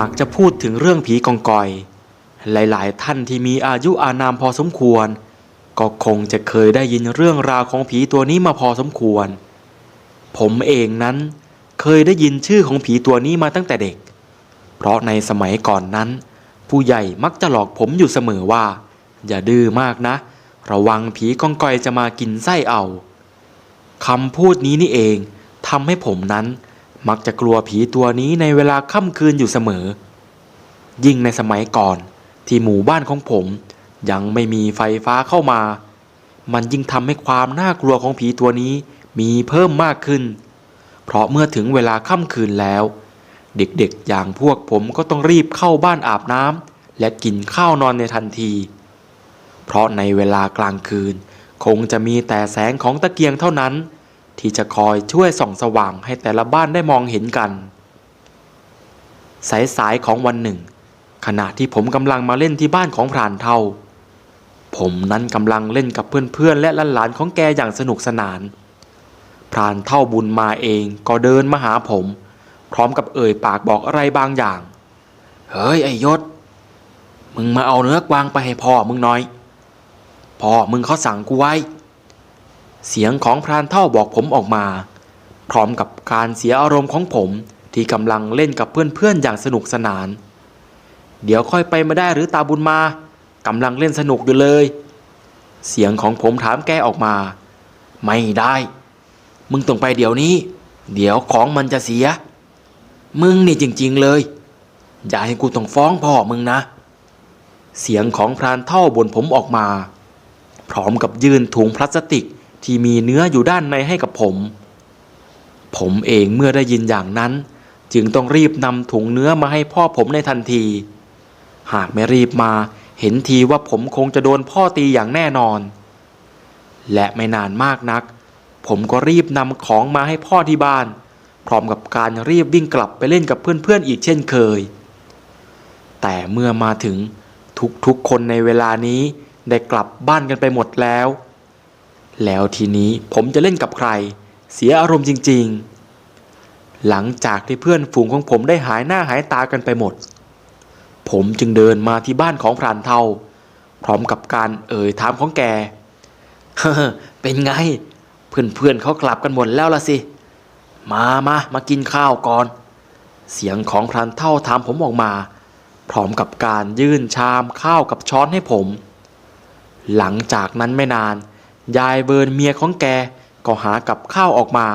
ากจะพูดถึงเรื่องผีกองกอย หลายๆ ท่านที่มีอายุอานามพอสมควร ก็คงจะเคยได้ยินเรื่องราวของผีตัวนี้มาพอสมควร ผมเองนั้นเคยได้ยินชื่อของผีตัวนี้มาตั้งแต่เด็ก เพราะในสมัยก่อนนั้น ผู้ใหญ่มักจะหลอกผมอยู่เสมอว่า อย่าดื้อมากนะ ระวังผีกองกอยจะมากินไส้เอาคำพูดนี้นี่เองทำให้ผมนั้น มักจะกลัวผีตัวนี้ในเวลาค่ำคืนอยู่เสมอ ยิ่งในสมัยก่อนที่หมู่บ้านของผมยังไม่มีไฟฟ้าเข้ามา มันยิ่งทำให้ความน่ากลัวของผีตัวนี้มีเพิ่มมากขึ้น เพราะเมื่อถึงเวลาค่ำคืนแล้ว เด็กๆอย่างพวกผมก็ต้องรีบเข้าบ้านอาบน้ำและกินข้าวนอนในทันที เพราะในเวลากลางคืน คงจะมีแต่แสงของตะเกียงเท่านั้น ที่จะคอยช่วยส่องสว่างให้แต่ละบ้านได้มองเห็นกัน สายๆของวันหนึ่ง ขณะที่ผมกำลังมาเล่นที่บ้านของพรานเท่าผมนั้นกำลังเล่นกับเพื่อนๆ และหลานๆของแกอย่างสนุกสนาน พรานเท่าบุญมาเองก็เดินมาหาผม พร้อมกับเอ่ยปากบอกอะไรบางอย่าง เฮ้ยไอยศ มึงมาเอาเนื้อกวางไปให้พ่อมึงน่อย พ่อมึงเขาสั่งกูไว้ เสียงของพรานเท่าบอกผมออกมา พร้อมกับการเสียอารมณ์ของผมที่กำลังเล่นกับเพื่อนๆอย่างสนุกสนาน เดี๋ยวค่อยไปมาได้หรือตาบุญมากำลังเล่นสนุกอยู่เลย เสียงของผมถามแกออกมา ไม่ได้ มึงต้องไปเดี๋ยวนี้ เดี๋ยวของมันจะเสีย มึงนี่จริงๆเลย อย่าให้กูต้องฟ้องพ่อมึงนะ เสียงของพรานเท่าบนผมออกมา พร้อมกับยื่นถุงพลาสติก ที่มีเนื้ออยู่ด้านในให้กับผม ผมเองเมื่อได้ยินอย่างนั้น จึงต้องรีบนำถุงเนื้อมาให้พ่อผมในทันที หากไม่รีบมาเห็นทีว่าผมคงจะโดนพ่อตีอย่างแน่นอน และไม่นานมากนัก ผมก็รีบนำของมาให้พ่อที่บ้าน พร้อมกับการรีบวิ่งกลับไปเล่นกับเพื่อนๆอีกเช่นเคย แต่เมื่อมาถึงทุกๆคนในเวลานี้ได้กลับบ้านกันไปหมดแล้ว แล้วทีนี้ผมจะเล่นกับใคร เสียอารมณ์จริง ๆ หลังจากที่เพื่อนฝูงของผมได้หายหน้าหายตากันไปหมด ผมจึงเดินมาที่บ้านของพรานเทาพร้อมกับการเอ่ยถามของแกเฮ้เป็นไง เพื่อนๆเขากลับกันหมดแล้วละสิ มามามากินข้าวก่อน เสียงของพรานเท่าถามผมออกมา พร้อมกับการยื่นชามข้าวกับช้อนให้ผม หลังจากนั้นไม่นาน ยายเบิร์นเมียของแกก็หากับข้าวออกมา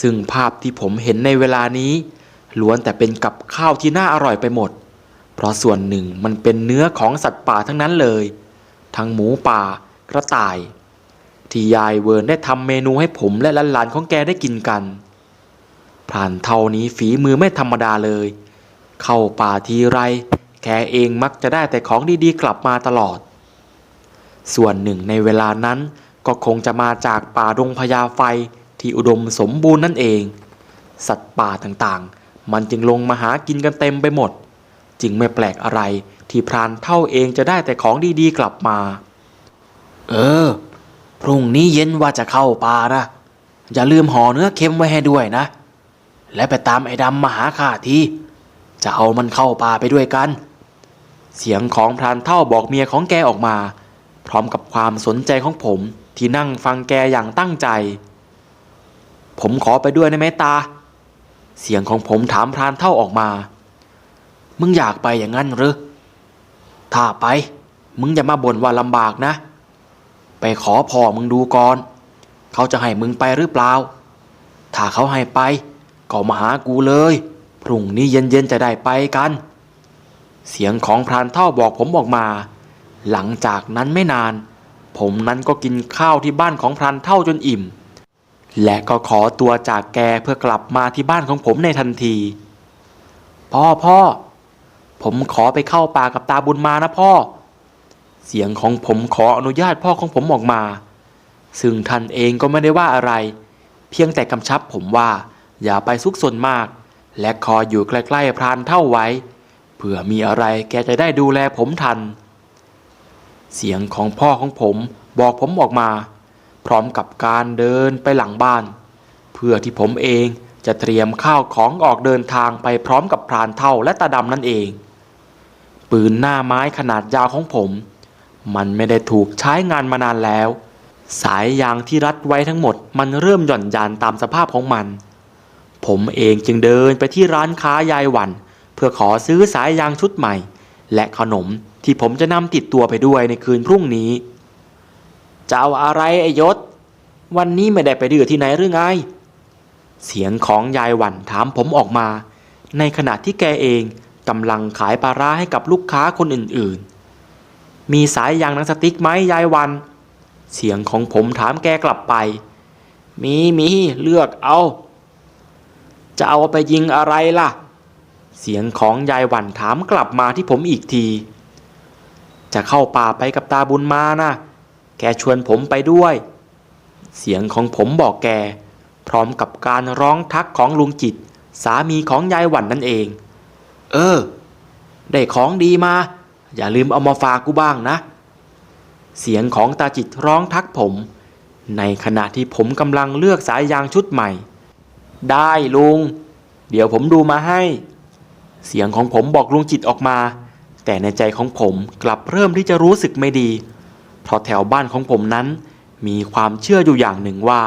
ซึ่งภาพที่ผมเห็นในเวลานี้ ล้วนแต่เป็นกับข้าวที่น่าอร่อยไปหมด เพราะส่วนหนึ่งมันเป็นเนื้อของสัตว์ป่าทั้งนั้นเลย ทั้งหมูป่ากระต่าย ที่ยายเวิร์นได้ทำเมนูให้ผมและหลานๆของแกได้กินกันพรานเท่านี้ฝีมือไม่ธรรมดาเลย เข้าป่าทีไร แกเองมักจะได้แต่ของดีๆกลับมาตลอด ส่วนหนึ่งในเวลานั้นก็คงจะมาจากป่าดงพญาไฟที่อุดมสมบูรณ์นั่นเอง สัตว์ป่าต่างๆ มันจึงลงมาหากินกันเต็มไปหมด จึงไม่แปลกอะไรที่พรานเท่าเองจะได้แต่ของดีๆกลับมา เออ พรุ่งนี้เย็นว่าจะเข้าป่านะ อย่าลืมห่อเนื้อเค็มไว้ให้ด้วยนะ และไปตามไอ้ดำมาหาข้าทีจะเอามันเข้าป่าไปด้วยกัน เสียงของพรานเท่าบอกเมียของแกออกมา พร้อมกับความสนใจของผมที่นั่งฟังแกอย่างตั้งใจ ผมขอไปด้วยได้ไหมตา เสียงของผมถามพรานเท่าออกมา มึงอยากไปอย่างนั้นหรือถ้าไป มึงอย่ามาบ่นว่าลำบากนะ ไปขอพ่อมึงดูก่อน เขาจะให้มึงไปหรือเปล่า ถ้าเขาให้ไป ก็มาหากูเลย พรุ่งนี้เย็นๆจะได้ไปกัน เสียงของพรานเท่าบอกผมออกมา หลังจากนั้นไม่นาน ผมนั้นก็กินข้าวที่บ้านของพรานเท่าจนอิ่ม และก็ขอตัวจากแกเพื่อกลับมาที่บ้านของผมในทันที พ่อพ่อ ผมขอไปเข้าป่ากับตาบุญมานะพ่อ เสียงของผมขออนุญาตพ่อของผมออกมา ซึ่งท่านเองก็ไม่ได้ว่าอะไร เพียงแต่กำชับผมว่าอย่าไปซุกซนมาก และคอยอยู่ใกล้ๆพรานเท่าไว้เผื่อมีอะไรแกจะได้ดูแลผมทัน เสียงของพ่อของผมบอกผมออกมา พร้อมกับการเดินไปหลังบ้าน เพื่อที่ผมเองจะเตรียมข้าวของออกเดินทางไปพร้อมกับพรานเท่าและตาดำนั่นเอง ปืนหน้าไม้ขนาดยาวของผม มันไม่ได้ถูกใช้งานมานานแล้ว สายยางที่รัดไว้ทั้งหมดมันเริ่มหย่อนยานตามสภาพของมัน ผมเองจึงเดินไปที่ร้านค้ายายหวัน เพื่อขอซื้อสายยางชุดใหม่ และขนมที่ผมจะนำติดตัวไปด้วยในคืนพรุ่งนี้ จะเอาอะไรไอยศ วันนี้ไม่ได้ไปดื้อที่ไหนหรือไง เสียงของยายหวันถามผมออกมา ในขณะที่แกเองกำลังขายปลาร้าให้กับลูกค้าคนอื่นๆ มีสายยางนังสติ๊กไหมยายวัน เสียงของผมถามแกกลับไป มีมีเลือกเอา จะเอาไปยิงอะไรล่ะ เสียงของยายหวันถามกลับมาที่ผมอีกที จะเข้าป่าไปกับตาบุญมานะแกชวนผมไปด้วย เสียงของผมบอกแก พร้อมกับการร้องทักของลุงจิต สามีของยายหวันนั่นเอง เออ ได้ของดีมา อย่าลืมเอามาฝากกูบ้างนะ เสียงของตาจิตร้องทักผม ในขณะที่ผมกำลังเลือกสายยางชุดใหม่ ได้ลุง เดี๋ยวผมดูมาให้ เสียงของผมบอกลุงจิตออกมา แต่ในใจของผมกลับเริ่มที่จะรู้สึกไม่ดี เพราะแถวบ้านของผมนั้น มีความเชื่ออยู่อย่างหนึ่งว่า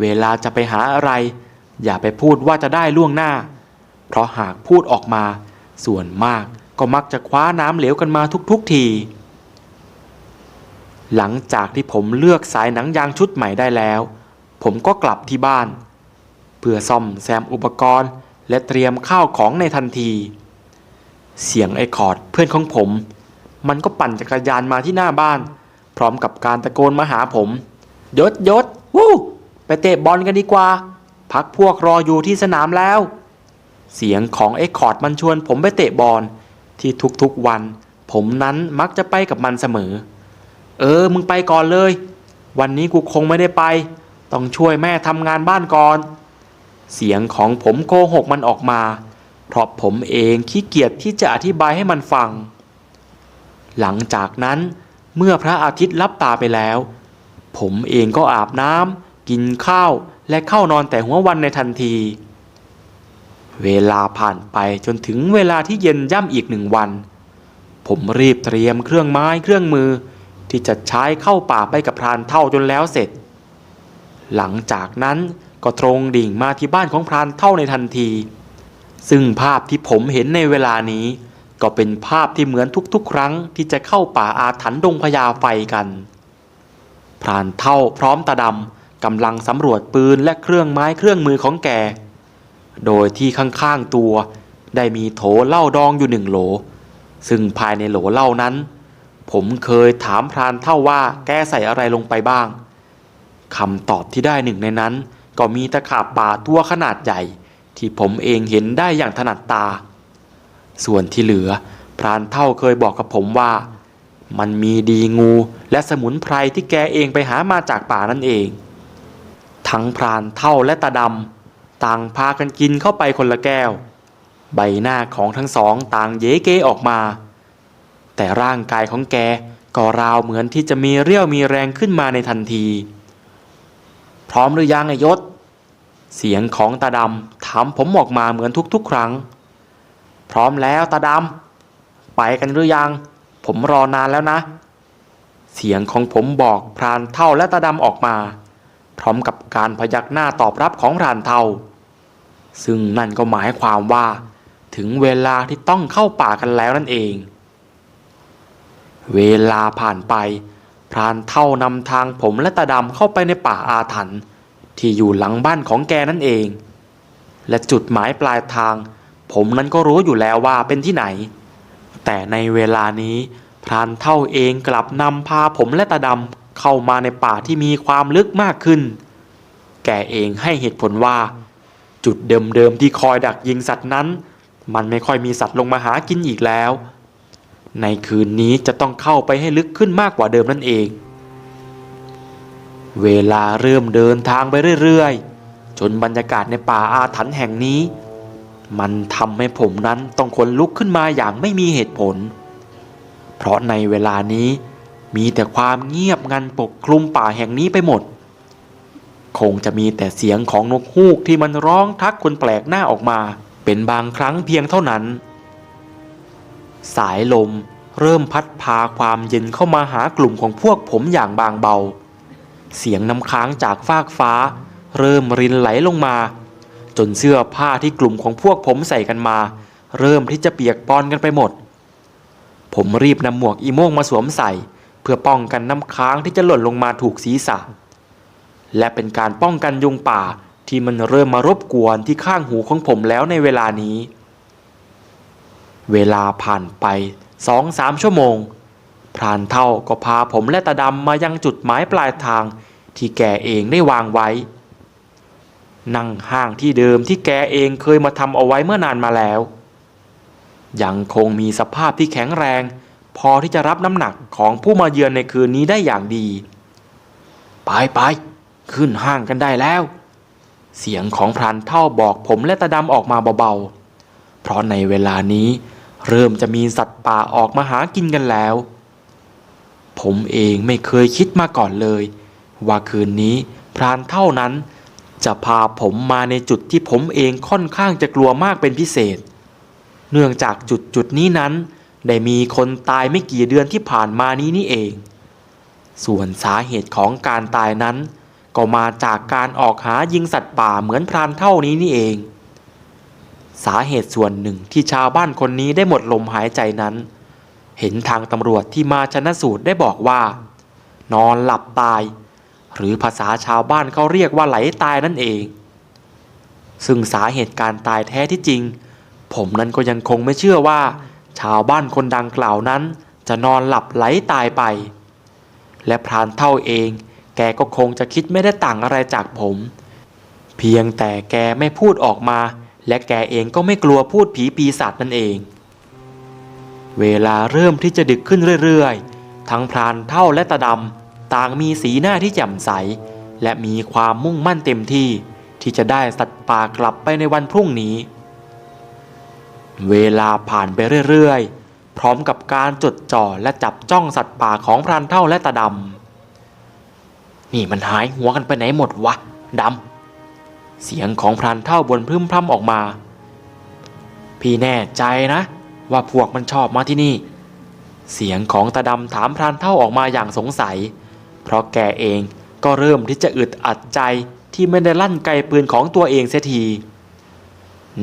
เวลาจะไปหาอะไร อย่าไปพูดว่าจะได้ล่วงหน้า เพราะหากพูดออกมา ส่วนมากก็มักจะคว้าน้ำเหลวกันมาทุกๆทีหลังจากที่ผมเลือกสายหนังยางชุดใหม่ได้แล้ว ผมก็กลับที่บ้าน เพื่อซ่อมแซมอุปกรณ์ และเตรียมข้าวของในทันที เสียงไอคอร์ดเพื่อนของผม มันก็ปั่นจักรยานมาที่หน้าบ้าน พร้อมกับการตะโกนมาหาผมยศยศวู้ไปเตะบอลกันดีกว่า พักพวกรออยู่ที่สนามแล้ว เสียงของไอคอร์ดมันชวนผมไปเตะบอลที่ทุกๆวัน ผมนั้นมักจะไปกับมันเสมอ เออ มึงไปก่อนเลย วันนี้กูคงไม่ได้ไป ต้องช่วยแม่ทำงานบ้านก่อน เสียงของผมโกหกมันออกมา เพราะผมเองขี้เกียจที่จะอธิบายให้มันฟัง หลังจากนั้นเมื่อพระอาทิตย์ลับตาไปแล้ว ผมเองก็อาบน้ำกินข้าวและเข้านอนแต่หัววันในทันที เวลาผ่านไปจนถึงเวลาที่เย็นย่ำอีกหนึ่งวัน ผมรีบเตรียมเครื่องไม้เครื่องมือ ที่จะใช้เข้าป่าไปกับพรานเท่าจนแล้วเสร็จ หลังจากนั้น ก็ตรงดิ่งมาที่บ้านของพรานเท่าในทันที ซึ่งภาพที่ผมเห็นในเวลานี้ ก็เป็นภาพที่เหมือนทุกๆ ครั้งที่จะเข้าป่าอาถรรพ์ดงพญาไฟกัน พรานเท่าพร้อมตาดำกำลังสำรวจปืนและเครื่องไม้เครื่องมือของแก โดยที่ข้างๆตัว ได้มีโถเหล้าดองอยู่หนึ่งโหล ซึ่งภายในโหลเหล้านั้น ผมเคยถามพรานเท่าว่าแกใส่อะไรลงไปบ้างคำตอบที่ได้หนึ่งในนั้น ก็มีตะขาบป่าตัวขนาดใหญ่ ที่ผมเองเห็นได้อย่างถนัดตา ส่วนที่เหลือ พรานเท่าเคยบอกกับผมว่า มันมีดีงูและสมุนไพรที่แกเองไปหามาจากป่านั่นเอง ทั้งพรานเท่าและตาดำต่างพากันกินเข้าไปคนละแก้ว ใบหน้าของทั้งสองต่างเย้เกออกมา แต่ร่างกายของแกก็ราวเหมือนที่จะมีเรี่ยวมีแรงขึ้นมาในทันที พร้อมหรือยังไอยศ เสียงของตาดำถามผมออกมาเหมือนทุกๆ ครั้ง พร้อมแล้วตาดำไปกันหรือยัง ผมรอนานแล้วนะ เสียงของผมบอกพรานเท่าและตาดำออกมา พร้อมกับการพยักหน้าตอบรับของพรานเท่า ซึ่งนั่นก็หมายความว่า ถึงเวลาที่ต้องเข้าป่ากันแล้วนั่นเอง เวลาผ่านไป พรานเท่านำทางผมและตาดำเข้าไปในป่าอาถรรพ์ที่อยู่หลังบ้านของแกนั่นเอง และจุดหมายปลายทาง ผมนั้นก็รู้อยู่แล้วว่าเป็นที่ไหน แต่ในเวลานี้ พรานเท่าเองกลับนำพาผมและตาดำเข้ามาในป่าที่มีความลึกมากขึ้น แกเองให้เหตุผลว่า จุดเดิมๆที่คอยดักยิงสัตว์นั้น มันไม่ค่อยมีสัตว์ลงมาหากินอีกแล้ว ในคืนนี้จะต้องเข้าไปให้ลึกขึ้นมากกว่าเดิมนั่นเอง เวลาเริ่มเดินทางไปเรื่อยๆ จนบรรยากาศในป่าอาถรรพ์แห่งนี้ มันทำให้ผมนั้นต้องขนลุกขึ้นมาอย่างไม่มีเหตุผล เพราะในเวลานี้มีแต่ความเงียบงันปกคลุมป่าแห่งนี้ไปหมด คงจะมีแต่เสียงของนกฮูกที่มันร้องทักคนแปลกหน้าออกมา เป็นบางครั้งเพียงเท่านั้น สายลมเริ่มพัดพาความเย็นเข้ามาหากลุ่มของพวกผมอย่างบางเบา เสียงน้ำค้างจากฟากฟ้า เริ่มรินไหลลงมา จนเสื้อผ้าที่กลุ่มของพวกผมใส่กันมา เริ่มที่จะเปียกปอนกันไปหมด ผมรีบนำหมวกอีโม่งมาสวมใส่ เพื่อป้องกันน้ำค้างที่จะหล่นลงมาถูกศีรษะ และเป็นการป้องกันยุงป่าที่มันเริ่มมารบกวนที่ข้างหูของผมแล้วในเวลานี้ เวลาผ่านไปสองสามชั่วโมง พรานเท่าก็พาผมและตาดำมายังจุดหมายปลายทางที่แกเองได้วางไว้ นั่งห้างที่เดิมที่แกเองเคยมาทำเอาไว้เมื่อนานมาแล้ว ยังคงมีสภาพที่แข็งแรง พอที่จะรับน้ำหนักของผู้มาเยือนในคืนนี้ได้อย่างดี ไปไปขึ้นห้างกันได้แล้ว เสียงของพรานเท่าบอกผมและตาดำออกมาเบาๆ เพราะในเวลานี้ เริ่มจะมีสัตว์ป่าออกมาหากินกันแล้ว ผมเองไม่เคยคิดมาก่อนเลย ว่าคืนนี้พรานเท่านั้น จะพาผมมาในจุดที่ผมเองค่อนข้างจะกลัวมากเป็นพิเศษ เนื่องจากจุดจุดนี้นั้น ได้มีคนตายไม่กี่เดือนที่ผ่านมานี้นี่เอง ส่วนสาเหตุของการตายนั้น ก็มาจากการออกหายิงสัตว์ป่าเหมือนพรานเท่านี้นี่เอง สาเหตุส่วนหนึ่งที่ชาวบ้านคนนี้ได้หมดลมหายใจนั้น เห็นทางตำรวจที่มาชนะสูตรได้บอกว่า นอนหลับตาย หรือภาษาชาวบ้านเขาเรียกว่าไหลตายนั่นเอง ซึ่งสาเหตุการตายแท้ที่จริง ผมนั้นก็ยังคงไม่เชื่อว่า ชาวบ้านคนดังกล่าวนั้น จะนอนหลับไหลตายไป และพรานเท่าเอง แกก็คงจะคิดไม่ได้ต่างอะไรจากผม เพียงแต่แกไม่พูดออกมา และแกเองก็ไม่กลัวพูดผีปีศาจนั่นเอง เวลาเริ่มที่จะดึกขึ้นเรื่อยๆ ทั้งพรานเท่าและตาดำต่างมีสีหน้าที่แจ่มใส และมีความมุ่งมั่นเต็มที่ ที่จะได้สัตว์ป่ากลับไปในวันพรุ่งนี้ เวลาผ่านไปเรื่อยๆ พร้อมกับการจดจ่อและจับจ้องสัตว์ป่าของพรานเท่าและตาดำนี่มันหายหัวกันไปไหนหมดวะดำ เสียงของพรานเท่าบนพรึมพร่ำออกมา พี่แน่ใจนะ ว่าพวกมันชอบมาที่นี่ เสียงของตาดำถามพรานเท่าออกมาอย่างสงสัย เพราะแกเองก็เริ่มที่จะอึดอัดใจที่ไม่ได้ลั่นไกปืนของตัวเองเสียที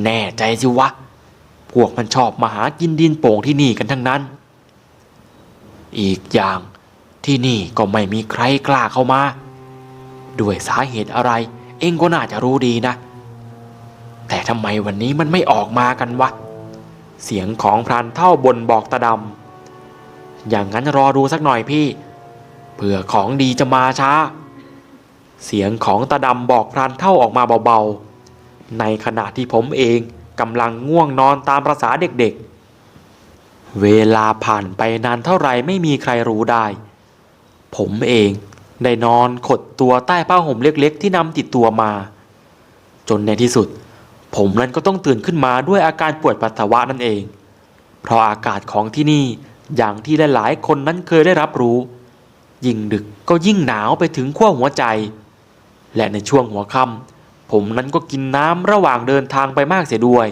แน่ใจสิวะ พวกมันชอบมาหากินดินโป่งที่นี่กันทั้งนั้น อีกอย่างที่นี่ก็ไม่มีใครกล้าเข้ามา ด้วยสาเหตุอะไร เองก็น่าจะรู้ดีนะ แต่ทำไมวันนี้มันไม่ออกมากันวะ เสียงของพรานเท่าบนบอกตาดำอย่างนั้นรอดูสักหน่อยพี่เผื่อของดีจะมาช้า เสียงของตาดำบอกพรานเท่าออกมาเบาๆ ในขณะที่ผมเองกำลังง่วงนอนตามประษาเด็กๆ เวลาผ่านไปนานเท่าไรไม่มีใครรู้ได้ ผมเอง ได้นอนขดตัวใต้ผ้าห่มเล็กๆ ที่นำติดตัวมา จนในที่สุด ผมนั้นก็ต้องตื่นขึ้นมาด้วยอาการปวดปัสสาวะนั่นเอง เพราะอากาศของที่นี่อย่างที่หลายๆคนนั้นเคยได้รับรู้ ยิ่งดึกก็ยิ่งหนาวไปถึงขั้วหัวใจ และในช่วงหัวค่ำผมนั้นก็กินน้ำระหว่างเดินทางไปมากเสียด้วย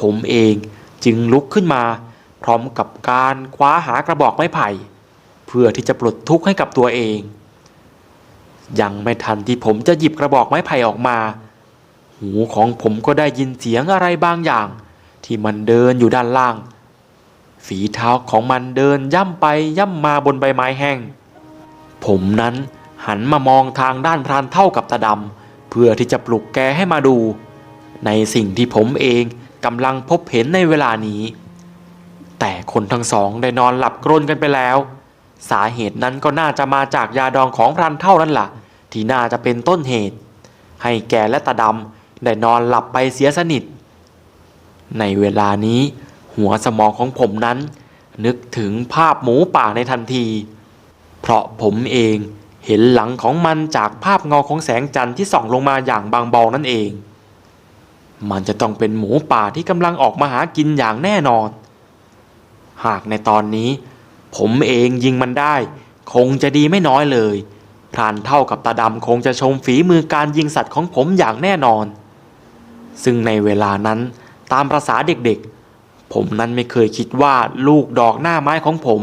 ผมเองจึงลุกขึ้นมา พร้อมกับการคว้าหากระบอกไม้ไผ่ เพื่อที่จะปลดทุกข์ให้กับตัวเอง ยังไม่ทันที่ผมจะหยิบกระบอกไม้ไผ่ออกมา หูของผมก็ได้ยินเสียงอะไรบางอย่าง ที่มันเดินอยู่ด้านล่าง ฝีเท้าของมันเดินย่ำไปย่ำมาบนใบไม้แห้ง ผมนั้นหันมามองทางด้านพรานเท่ากับตาดำเพื่อที่จะปลุกแกให้มาดู ในสิ่งที่ผมเองกำลังพบเห็นในเวลานี้ แต่คนทั้งสองได้นอนหลับกรนกันไปแล้ว สาเหตุนั้นก็น่าจะมาจากยาดองของพรานเท่านั่นล่ะ ที่น่าจะเป็นต้นเหตุ ให้แกและตาดำได้นอนหลับไปเสียสนิท ในเวลานี้ หัวสมองของผมนั้น นึกถึงภาพหมูป่าในทันที เพราะผมเองเห็นหลังของมันจากภาพเงาของแสงจันทร์ที่ส่องลงมาอย่างบางเบานั่นเอง มันจะต้องเป็นหมูป่าที่กำลังออกมาหากินอย่างแน่นอน หากในตอนนี้ ผมเองยิงมันได้ คงจะดีไม่น้อยเลย พรานเท่ากับตาดำคงจะชมฝีมือการยิงสัตว์ของผมอย่างแน่นอน ซึ่งในเวลานั้นตามประษาเด็กๆ ผมนั้นไม่เคยคิดว่าลูกดอกหน้าไม้ของผม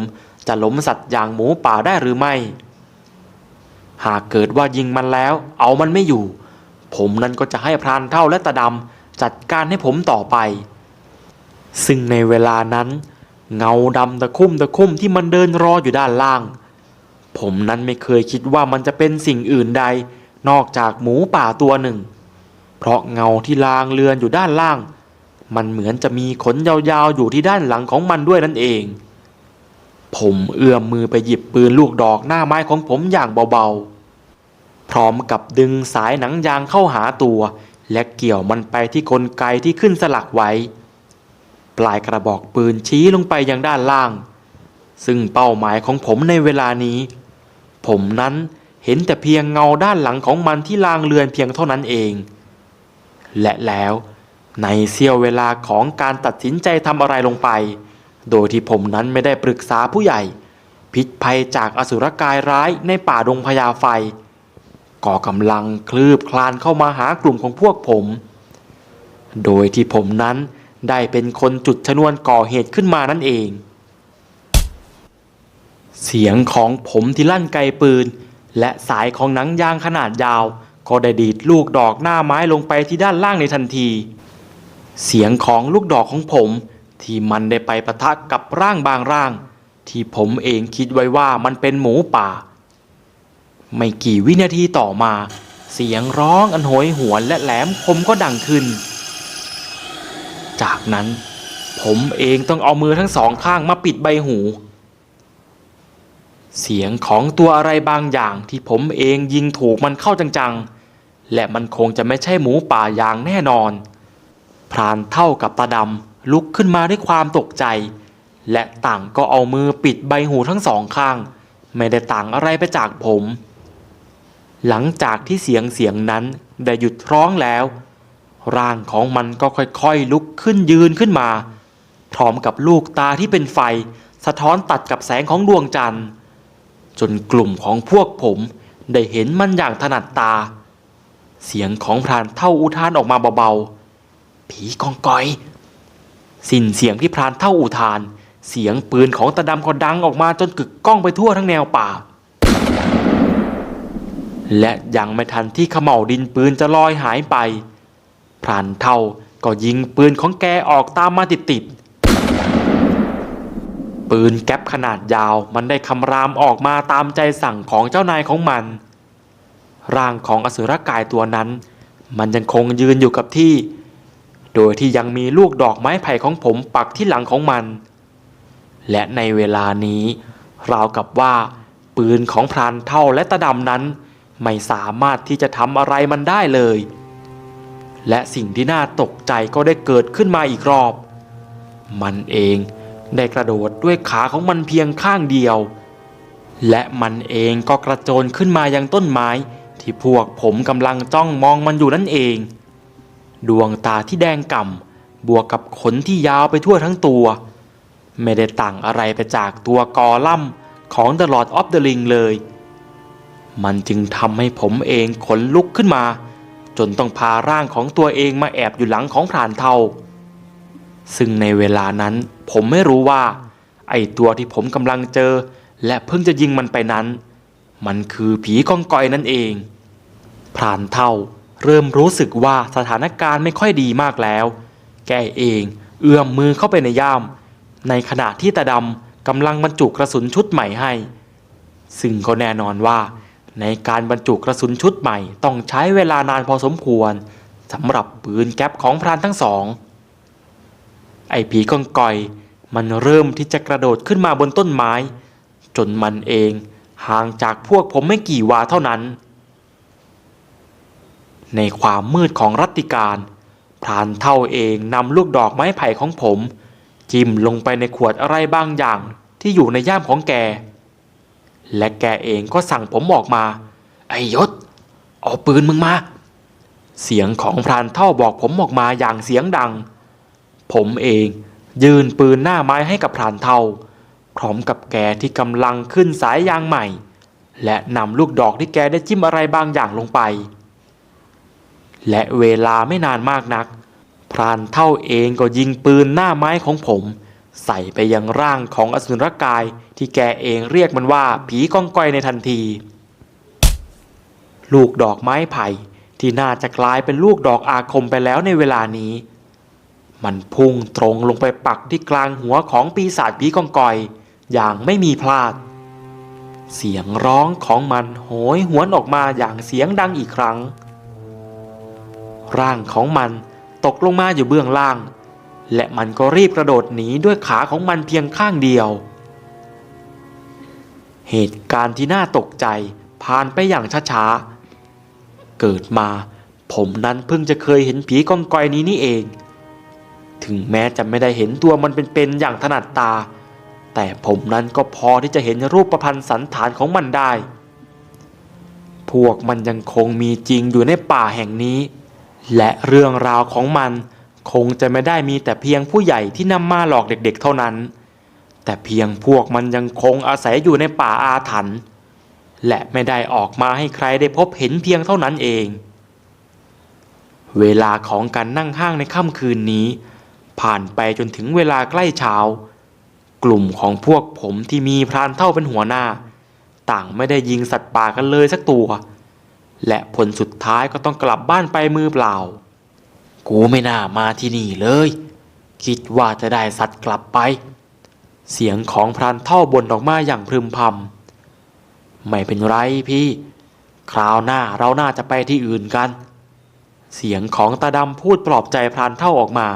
จะล้มสัตว์อย่างหมูป่าได้หรือไม่ หากเกิดว่ายิงมันแล้ว เอามันไม่อยู่ ผมนั้นก็จะให้พรานเท่าและตาดำจัดการให้ผมต่อไป ซึ่งในเวลานั้น เงาดำตะคุ่มตะคุ่มที่มันเดินรออยู่ด้านล่าง ผมนั้นไม่เคยคิดว่ามันจะเป็นสิ่งอื่นใด นอกจากหมูป่าตัวหนึ่ง เพราะเงาที่ลางเลือนอยู่ด้านล่าง มันเหมือนจะมีขนยาวๆอยู่ที่ด้านหลังของมันด้วยนั่นเอง ผมเอื้อมมือไปหยิบปืนลูกดอกหน้าไม้ของผมอย่างเบาๆ พร้อมกับดึงสายหนังยางเข้าหาตัว และเกี่ยวมันไปที่กลไกที่ขึ้นสลักไว้ ปลายกระบอกปืนชี้ลงไปยังด้านล่าง ซึ่งเป้าหมายของผมในเวลานี้ ผมนั้นเห็นแต่เพียงเงาด้านหลังของมันที่ลางเลือนเพียงเท่านั้นเอง และแล้วในเสี้ยวเวลาของการตัดสินใจทำอะไรลงไป โดยที่ผมนั้นไม่ได้ปรึกษาผู้ใหญ่ พิษภัยจากอสุรกายร้ายในป่าดงพญาไฟก็กำลังคลืบคลานเข้ามาหากลุ่มของพวกผม โดยที่ผมนั้น ได้เป็นคนจุดชนวนก่อเหตุขึ้นมานั่นเอง เสียงของผมที่ลั่นไกปืน และสายของหนังยางขนาดยาว ก็ได้ดีดลูกดอกหน้าไม้ลงไปที่ด้านล่างในทันที เสียงของลูกดอกของผมที่มันได้ไปปะทะกับร่างบางร่าง ที่ผมเองคิดไว้ว่ามันเป็นหมูป่า ไม่กี่วินาทีต่อมา เสียงร้องอันโหยหวนและแหลมคมก็ดังขึ้น จากนั้นผมเองต้องเอามือทั้งสองข้างมาปิดใบหู เสียงของตัวอะไรบางอย่างที่ผมเองยิงถูกมันเข้าจังๆ และมันคงจะไม่ใช่หมูป่าอย่างแน่นอน พรานเท่ากับตาดำลุกขึ้นมาด้วยความตกใจ และต่างก็เอามือปิดใบหูทั้งสองข้าง ไม่ได้ต่างอะไรไปจากผม หลังจากที่เสียงเสียงนั้นได้หยุดร้องแล้ว ร่างของมันก็ค่อยๆ ลุกขึ้นยืนขึ้นมา พร้อมกับลูกตาที่เป็นไฟ สะท้อนตัดกับแสงของดวงจันทร์ จนกลุ่มของพวกผมได้เห็นมันอย่างถนัดตา เสียงของพรานเท่าอุทานออกมาเบาๆ ผีกองกอย สิ้นเสียงที่พรานเท่าอุทาน เสียงปืนของตาดำก็ดังออกมาจนกึกก้องไปทั่วทั้งแนวป่า และยังไม่ทันที่ขม่าวดินปืนจะลอยหายไป พรานเท่าก็ยิงปืนของแกออกตามมาติดๆปืนแก๊ปขนาดยาวมันได้คำรามออกมาตามใจสั่งของเจ้านายของมัน ร่างของอสุรกายตัวนั้น มันยังคงยืนอยู่กับที่ โดยที่ยังมีลูกดอกไม้ไผ่ของผมปักที่หลังของมัน และในเวลานี้ ราวกับว่า ปืนของพรานเท่าและตะดำนั้น ไม่สามารถที่จะทำอะไรมันได้เลย และสิ่งที่น่าตกใจก็ได้เกิดขึ้นมาอีกรอบ มันเองได้กระโดดด้วยขาของมันเพียงข้างเดียว และมันเองก็กระโจนขึ้นมายังต้นไม้ ที่พวกผมกำลังจ้องมองมันอยู่นั่นเอง ดวงตาที่แดงก่ำบวกกับขนที่ยาวไปทั่วทั้งตัว ไม่ได้ต่างอะไรไปจากตัวกอล่ำของ The Lord of the Ring เลย มันจึงทำให้ผมเองขนลุกขึ้นมา จนต้องพาร่างของตัวเองมาแอบอยู่หลังของพรานเทา ซึ่งในเวลานั้นผมไม่รู้ว่า ไอตัวที่ผมกำลังเจอ และเพิ่งจะยิงมันไปนั้น มันคือผีกองกอยนั่นเอง พรานเท่าเริ่มรู้สึกว่าสถานการณ์ไม่ค่อยดีมากแล้ว แกเองเอื้อมมือเข้าไปในย่าม ในขณะที่ตาดำกำลังบรรจุกระสุนชุดใหม่ให้ ซึ่งก็แน่นอนว่า ในการบรรจุกระสุนชุดใหม่ต้องใช้เวลานานพอสมควรสำหรับปืนแก๊ปของพรานทั้งสอง ไอ้ผีกองกอยมันเริ่มที่จะกระโดดขึ้นมาบนต้นไม้ จนมันเองห่างจากพวกผมไม่กี่วาเท่านั้น ในความมืดของรัตติการพรานเท่าเองนำลูกดอกไม้ไผ่ของผม จิ้มลงไปในขวดอะไรบางอย่างที่อยู่ในย่ามของแก และแกเองก็สั่งผมออกมา ไอ้ยศ เอาปืนมึงมา เสียงของพรานเท่าบอกผมออกมาอย่างเสียงดัง ผมเองยืนปืนหน้าไม้ให้กับพรานเท่า พร้อมกับแกที่กำลังขึ้นสายยางใหม่ และนำลูกดอกที่แกได้จิ้มอะไรบางอย่างลงไป และเวลาไม่นานมากนัก พรานเท่าเองก็ยิงปืนหน้าไม้ของผม ใส่ไปยังร่างของอสุรกายที่แกเองเรียกมันว่าผีก้องก้อยในทันที ลูกดอกไม้ไผ่ที่น่าจะกลายเป็นลูกดอกอาคมไปแล้วในเวลานี้ มันพุ่งตรงลงไปปักที่กลางหัวของปีศาจผีก้องก้อยอย่างไม่มีพลาด เสียงร้องของมันโหยหวนออกมาอย่างเสียงดังอีกครั้ง ร่างของมันตกลงมาอยู่เบื้องล่าง และมันก็รีบกระโดดหนีด้วยขาของมันเพียงข้างเดียว เหตุการณ์ที่น่าตกใจผ่านไปอย่างช้าๆ เกิดมาผมนั้นเพิ่งจะเคยเห็นผีกองกอยนี้นี่เอง ถึงแม้จะไม่ได้เห็นตัวมันเป็นๆอย่างถนัดตา แต่ผมนั้นก็พอที่จะเห็นรูปประพันธ์สันฐานของมันได้ พวกมันยังคงมีจริงอยู่ในป่าแห่งนี้ และเรื่องราวของมัน คงจะไม่ได้มีแต่เพียงผู้ใหญ่ที่นำมาหลอกเด็กๆเท่านั้น แต่เพียงพวกมันยังคงอาศัยอยู่ในป่าอาถรรพ์และไม่ได้ออกมาให้ใครได้พบเห็นเพียงเท่านั้นเอง เวลาของการนั่งห้างในค่ำคืนนี้ ผ่านไปจนถึงเวลาใกล้เช้า กลุ่มของพวกผมที่มีพรานเท่าเป็นหัวหน้า ต่างไม่ได้ยิงสัตว์ป่ากันเลยสักตัว และผลสุดท้ายก็ต้องกลับบ้านไปมือเปล่า กูไม่น่ามาที่นี่เลย คิดว่าจะได้สัตว์กลับไป เสียงของพรานเท่าบ่นออกมาอย่างพึมพำไม่เป็นไรพี่ คราวหน้าเราน่าจะไปที่อื่นกัน เสียงของตาดำพูดปลอบใจพรานเท่าออกมา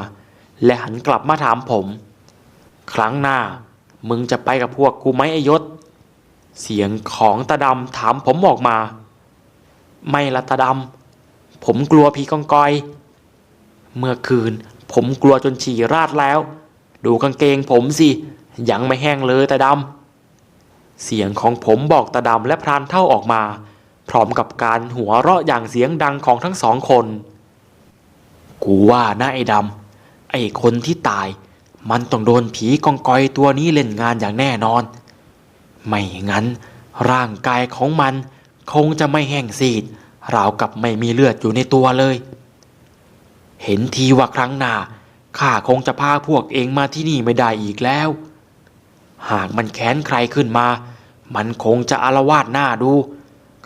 และหันกลับมาถามผม ครั้งหน้า มึงจะไปกับพวกกูไหมไอยศ เสียงของตาดำถามผมออกมา ไม่ละตาดำผมกลัวผีกองกอย เมื่อคืนผมกลัวจนฉี่ราดแล้ว ดูกางเกงผมสิ ยังไม่แห้งเลยตาดำ เสียงของผมบอกตาดำและพรานเท่าออกมา พร้อมกับการหัวเราะอย่างเสียงดังของทั้งสองคน กูว่านะไอ้ดำ ไอ้คนที่ตาย มันต้องโดนผีกองกอยตัวนี้เล่นงานอย่างแน่นอน ไม่งั้น ร่างกายของมันคงจะไม่แห้งซีดราวกับไม่มีเลือดอยู่ในตัวเลย เห็นทีว่าครั้งหน้าข้าคงจะพาพวกเองมาที่นี่ไม่ได้อีกแล้ว หากมันแค้นใครขึ้นมา มันคงจะอารวาสหน้าดู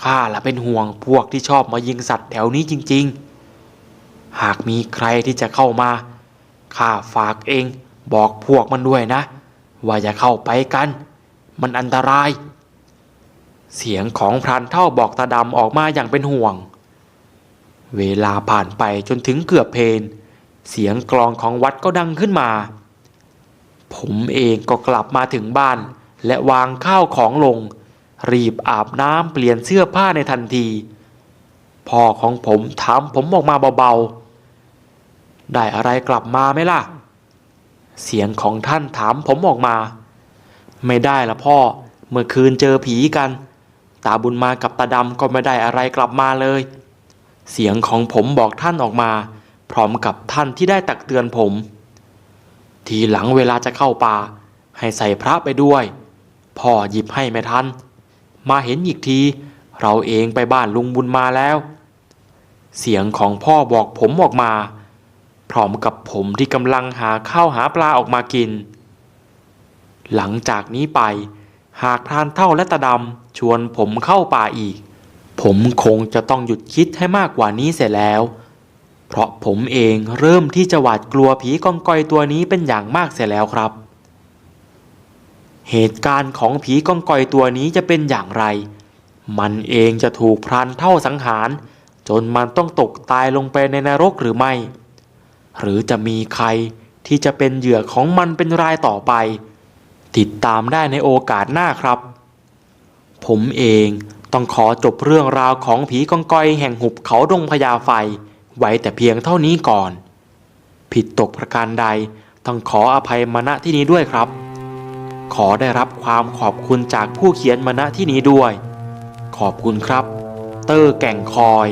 ข้าละเป็นห่วงพวกที่ชอบมายิงสัตว์แถวนี้จริง ๆ หากมีใครที่จะเข้ามาข้าฝากเองบอกพวกมันด้วยนะ ว่าอย่าเข้าไปกัน มันอันตราย เสียงของพรานเท่าบอกตาดำออกมาอย่างเป็นห่วง เวลาผ่านไปจนถึงเกือบเพลนเสียงกลองของวัดก็ดังขึ้นมา ผมเองก็กลับมาถึงบ้าน และวางข้าวของลง รีบอาบน้ำเปลี่ยนเสื้อผ้าในทันที พ่อของผมถามผมออกมาเบาๆ ได้อะไรกลับมาไหมล่ะ เสียงของท่านถามผมออกมา ไม่ได้ละพ่อ เมื่อคืนเจอผีกัน ตาบุญมากับตาดำก็ไม่ได้อะไรกลับมาเลย เสียงของผมบอกท่านออกมา พร้อมกับท่านที่ได้ตักเตือนผม ทีหลังเวลาจะเข้าป่า ให้ใส่พระไปด้วย พ่อหยิบให้ไม่ทัน มาเห็นอีกที เราเองไปบ้านลุงบุญมาแล้ว เสียงของพ่อบอกผมออกมา พร้อมกับผมที่กำลังหาข้าวหาปลาออกมากิน หลังจากนี้ไป หากพรานเท่าและตาดำชวนผมเข้าป่าอีก ผมคงจะต้องหยุดคิดให้มากกว่านี้เสียแล้ว เพราะผมเองเริ่มที่จะหวาดกลัวผีกองกอยตัวนี้เป็นอย่างมากเสียแล้วครับ เหตุการณ์ของผีกองกอยตัวนี้จะเป็นอย่างไร มันเองจะถูกพรานเท่าสังหาร จนมันต้องตกตายลงไปในนรกหรือไม่ หรือจะมีใครที่จะเป็นเหยื่อของมันเป็นรายต่อไป ติดตามได้ในโอกาสหน้าครับ ผมเอง ต้องขอจบเรื่องราวของผีกองกอยแห่งหุบเขาดงพญาไฟ ไว้แต่เพียงเท่านี้ก่อน ผิดตกประการใดต้องขออภัยมาณที่นี้ด้วยครับ ขอได้รับความขอบคุณจากผู้เขียนมาณที่นี้ด้วย ขอบคุณครับ เตอร์แก่งคอย